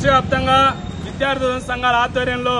వ్యాప్తంగా విద్యార్థి సంఘాల ఆధ్వర్యంలో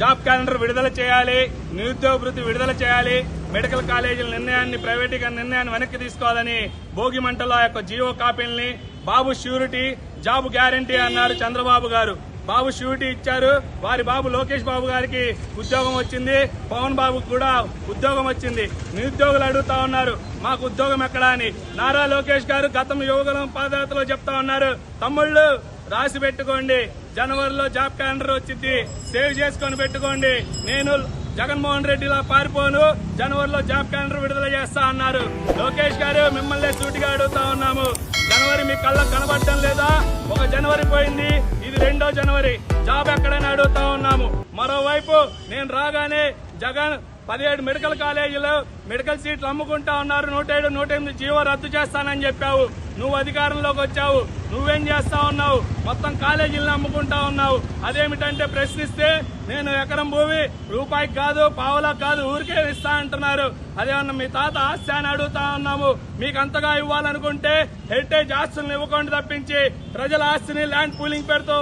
జాబ్ క్యాలెండర్ విడుదల చేయాలి నిరుద్యోగ వృత్తి విడుదల చేయాలి మెడికల్ కాలేజీల నిర్ణయాన్ని ప్రైవేటీకరణ నిర్ణయాన్ని వెనక్కి తీసుకోవాలని భోగి మంటల యొక్క జియో కాపీల్ని బాబు ష్యూరిటీ జాబ్ గ్యారంటీ అన్నారు చంద్రబాబు గారు. బాబు ష్యూరిటీ ఇచ్చారు. వారి బాబు లోకేష్ బాబు గారికి ఉద్యోగం వచ్చింది. పవన్ బాబుకు కూడా ఉద్యోగం వచ్చింది. నిరుద్యోగులు అడుగుతా ఉన్నారు మాకు ఉద్యోగం ఎక్కడా అని. నారా లోకేష్ గారు గతం యువకులం పాదయాత్రలో చెప్తా ఉన్నారు. తమ్ముళ్ళు రాసి పెట్టుకోండి. జనవరిలో జాబ్ క్యాలెండర్ వచ్చింది. సేవ్ చేసుకొని పెట్టుకోండి. నేను జగన్మోహన్ రెడ్డిలా పారిపోను. జనవరిలో జాబ్ క్యాలెండర్ విడుదల చేస్తా అన్నారు. లోకేష్ గారు మిమ్మల్ని సూటిగా అడుగుతా ఉన్నాము. జనవరి మీ కళ్ళకు కనబడటం లేదా? ఒక జనవరి పోయింది. ఇది రెండో జనవరి. జాబ్ ఎక్కడని అడుగుతా ఉన్నాము. మరోవైపు నేను రాగానే జగన్ పదిహేడు మెడికల్ కాలేజీలో మెడికల్ సీట్లు అమ్ముకుంటా ఉన్నారు. నూట ఏడు నూట ఎనిమిది జీవో రద్దు చేస్తానని చెప్పావు. నువ్వు అధికారంలోకి వచ్చావు. నువ్వేం చేస్తా ఉన్నావు? మొత్తం కాలేజీలను అమ్ముకుంటా ఉన్నావు. అదేమిటంటే ప్రశ్నిస్తే నేను ఎకరం భూమి రూపాయికి కాదు పావులా కాదు ఊరికే ఇస్తా అంటున్నారు. అదేమన్నా మీ తాత ఆస్తి అని అడుగుతా ఉన్నాము. మీకు అంతగా ఇవ్వాలనుకుంటే హెరిటేజ్ ఆస్తులను ఇవ్వకుండా తప్పించి ప్రజల ఆస్తిని ల్యాండ్ పూలింగ్ పేరుతో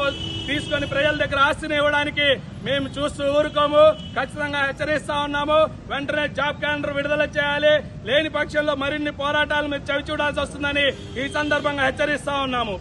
తీసుకొని ప్రజల దగ్గర ఆస్తిని ఇవ్వడానికి మేము చూస్తూ ఊరుకోము. ఖచ్చితంగా హెచ్చరిస్తా ఉన్నాము. వెంటనే జాబ్ క్యాలెండర్ విడుదల చేయాలి లేని పక్షంలో మరిన్ని పోరాటాలు మీరు చవి చూడాల్సి వస్తుందని ఈ సందర్భంగా హెచ్చరిస్తా ఉన్నాము.